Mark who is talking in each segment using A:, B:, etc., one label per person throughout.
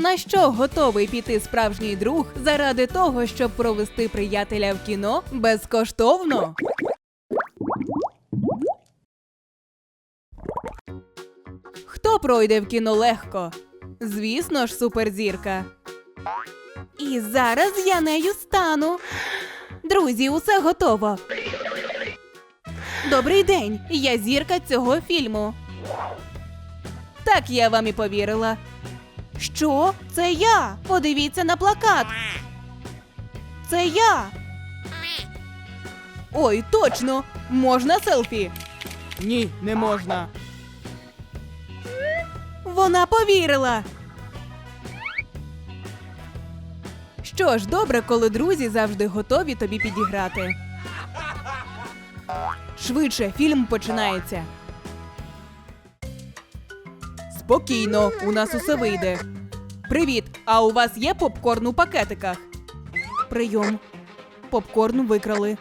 A: На що готовий піти справжній друг заради того, щоб провести приятеля в кіно безкоштовно? Хто пройде в кіно легко? Звісно ж, суперзірка. І зараз я нею стану. Друзі, усе готово. Добрий день, я зірка цього фільму. Так я вам і повірила. Що? Це я. Подивіться на плакат. Це я. Ой, точно. Можна селфі? Ні, не можна. Вона повірила. Що ж, добре, коли друзі завжди готові тобі підіграти. Швидше, фільм починається. Спокійно, у нас усе вийде. Привіт! А у вас є попкорн у пакетиках? Прийом. Попкорн викрали.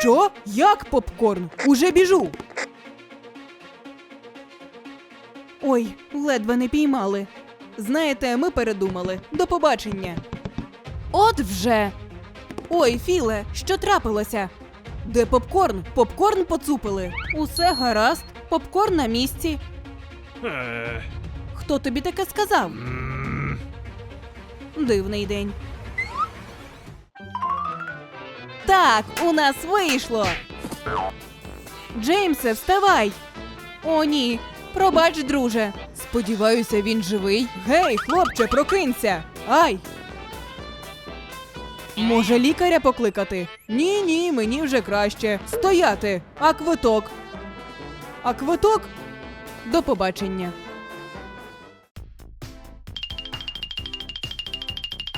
A: Що? Як попкорн? Уже біжу. Ой, ледве не піймали. Знаєте, ми передумали. До побачення. От вже. Ой, Філе, що трапилося? Де попкорн? Попкорн поцупили. Усе гаразд, попкорн на місці. Хто тобі таке сказав? Дивний день. Так, у нас вийшло. Джеймсе, вставай. О, ні. Пробач, друже. Сподіваюся, він живий. Гей, хлопче, прокинься. Ай. Може, лікаря покликати? Ні, ні, мені вже краще. Стояти. А квиток? А квиток? До побачення.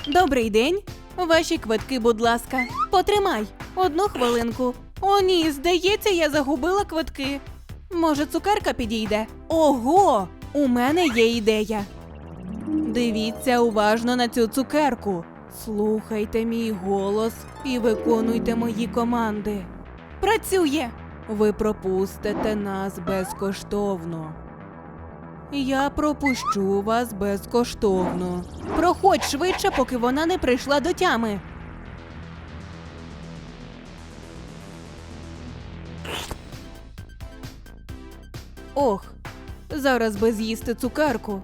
A: Добрий день. Ваші квитки, будь ласка. Потримай. Одну хвилинку. О, ні, здається, я загубила квитки. Може, цукерка підійде? Ого! У мене є ідея. Дивіться уважно на цю цукерку. Слухайте мій голос і виконуйте мої команди. Працює! Ви пропустите нас безкоштовно. Я пропущу вас безкоштовно. Проходь швидше, поки вона не прийшла до тями. Ох, зараз би з'їсти цукерку.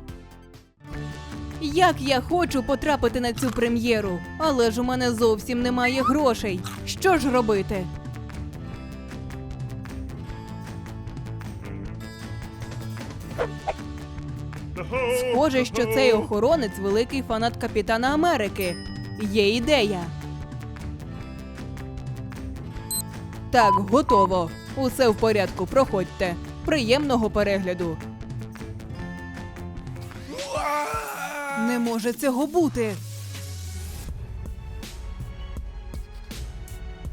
A: Як я хочу потрапити на цю прем'єру, але ж у мене зовсім немає грошей. Що ж робити? Схоже, що цей охоронець великий фанат Капітана Америки. Є ідея. Так, готово. Усе в порядку, проходьте. Приємного перегляду. Не може цього бути.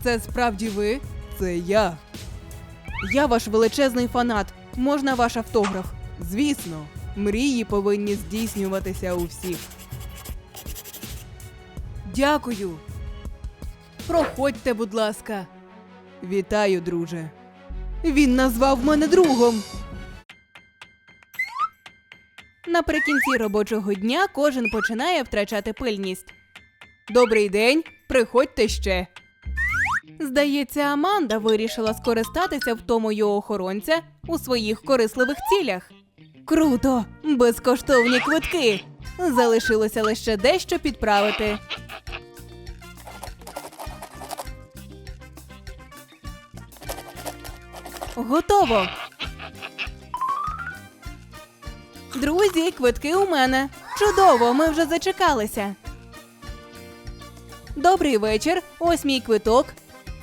A: Це справді ви? Це я. Я ваш величезний фанат. Можна ваш автограф? Звісно, мрії повинні здійснюватися у всіх. Дякую. Проходьте, будь ласка. Вітаю, друже. Він назвав мене другом. Наприкінці робочого дня кожен починає втрачати пильність. Добрий день, приходьте ще. Здається, Аманда вирішила скористатися втомою охоронця у своїх корисливих цілях. Круто! Безкоштовні квитки! Залишилося лише дещо підправити. Готово. Друзі, квитки у мене. Чудово, ми вже зачекалися. Добрий вечір. Ось мій квиток.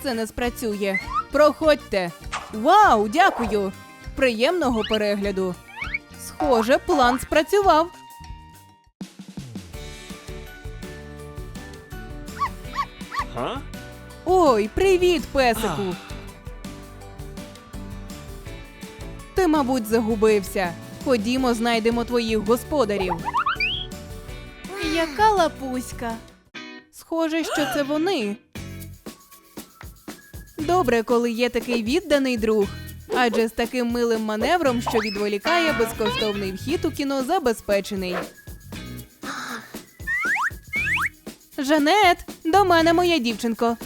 A: Це не спрацює. Проходьте. Вау, дякую. Приємного перегляду. Схоже, план спрацював.
B: га?
A: Ой, привіт, песику. Ти, мабуть, загубився. Ходімо, знайдемо твоїх господарів. Яка лапуська? Схоже, що це вони. Добре, коли є такий відданий друг. Адже з таким милим маневром, що відволікає, безкоштовний вхід у кіно забезпечений. Жанет, до мене моя дівчинко.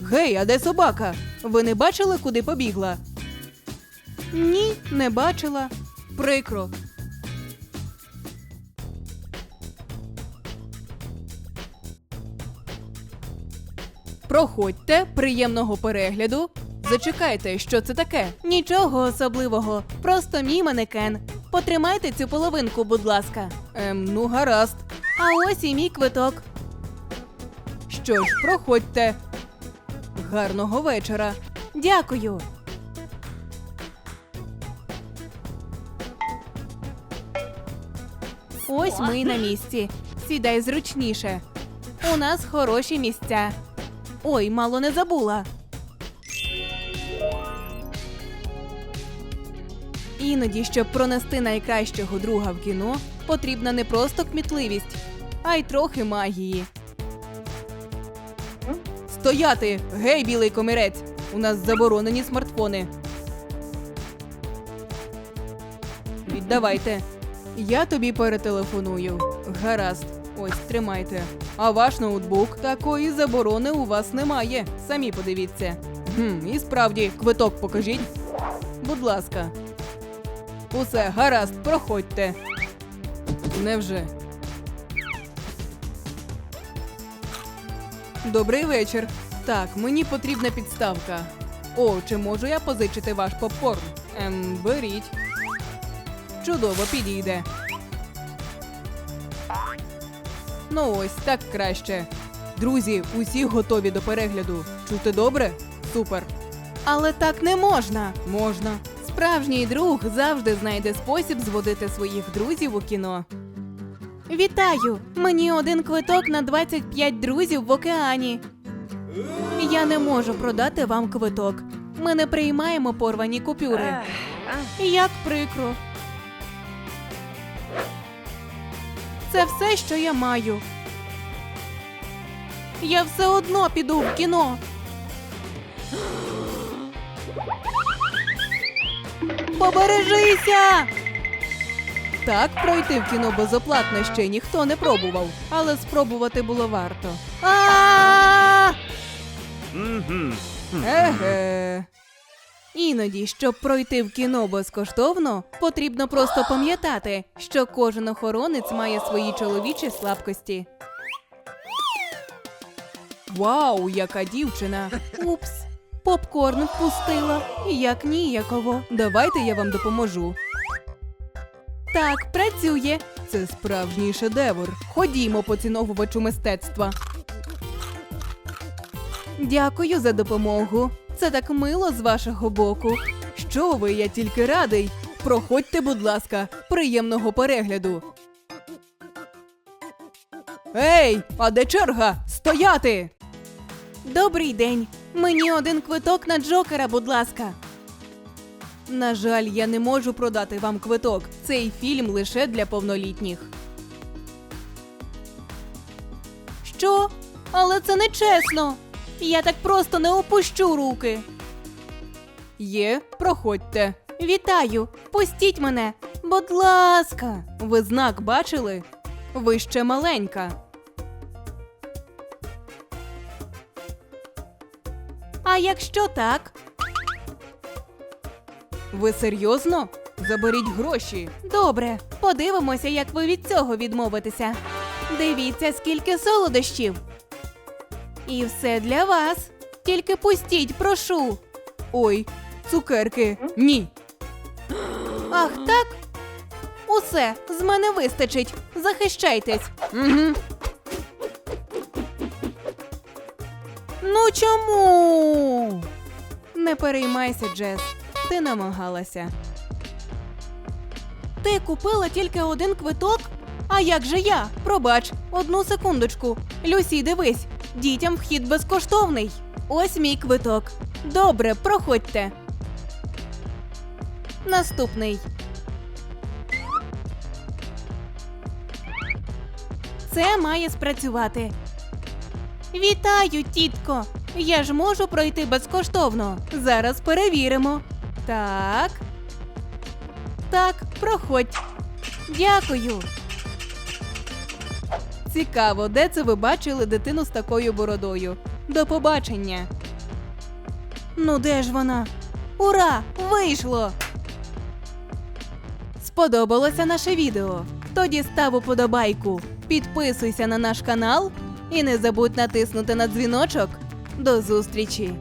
A: Гей, а де собака? Ви не бачили, куди побігла? Ні, не бачила. Прикро. Проходьте, приємного перегляду. Зачекайте, що це таке? Нічого особливого, просто мій манекен. Потримайте цю половинку, будь ласка. Ем, ну гаразд. А ось і мій квиток. Що ж, проходьте. Гарного вечора. Дякую. Ось ми й на місці. Сідай зручніше. У нас хороші місця. Ой, мало не забула. Іноді, щоб пронести найкращого друга в кіно, потрібна не просто кмітливість, а й трохи магії. Стояти! Гей, білий комірець! У нас заборонені смартфони. Віддавайте. Я тобі перетелефоную. Гаразд, ось тримайте. А ваш ноутбук такої заборони у вас немає. Самі подивіться. Гм, і справді, квиток покажіть. Будь ласка. Усе, гаразд, проходьте. Невже? Добрий вечір. Так, мені потрібна підставка. О, чи можу я позичити ваш попкорн? Ем, беріть. Чудово підійде. Ну ось так краще. Друзі, усі готові до перегляду. Чути добре? Супер. Але так не можна. Можна. Справжній друг завжди знайде спосіб зводити своїх друзів у кіно. Вітаю! Мені один квиток на 25 друзів в океані. Я не можу продати вам квиток. Ми не приймаємо порвані купюри. Як прикро. Це все, що я маю. Я все одно піду в кіно. Побережися! Так, пройти в кіно безоплатно ще ніхто не пробував, але спробувати було варто. А! Еге. Іноді, щоб пройти в кіно безкоштовно, потрібно просто пам'ятати, що кожен охоронець має свої чоловічі слабкості. Вау, яка дівчина! Упс, попкорн впустила. Як ніяково. Давайте я вам допоможу. Так, працює. Це справжній шедевр. Ходімо, поціновувачу мистецтва. Дякую за допомогу. Це так мило з вашого боку. Що ви, я тільки радий. Проходьте, будь ласка, приємного перегляду. Ей, а де черга? Стояти! Добрий день. Мені один квиток на Джокера, будь ласка. На жаль, я не можу продати вам квиток. Цей фільм лише для повнолітніх. Що? Але це не чесно. Я так просто не опущу руки. Є, проходьте. Вітаю, пустіть мене. Будь ласка. Ви знак бачили? Ви ще маленька. А якщо так? Ви серйозно? Заберіть гроші. Добре, подивимося, як ви від цього відмовитеся. Дивіться, скільки солодощів. І все для вас. Тільки пустіть, прошу. Ой, цукерки. Ні. Ах, так? Усе, з мене вистачить. Захищайтесь. Угу. Ну чому? Не переймайся, Джес. Ти намагалася. Ти купила тільки один квиток? А як же я? Пробач, одну секундочку. Люсі, дивись, дітям вхід безкоштовний. Ось мій квиток. Добре, проходьте. Наступний. Це має спрацювати. Вітаю, тітко! Я ж можу пройти безкоштовно. Зараз перевіримо. Так. Так, проходь. Дякую. Цікаво, де це ви бачили дитину з такою бородою. До побачення. Ну, де ж вона? Ура! Вийшло! Сподобалося наше відео? Тоді став уподобайку, підписуйся на наш канал і не забудь натиснути на дзвіночок. До зустрічі!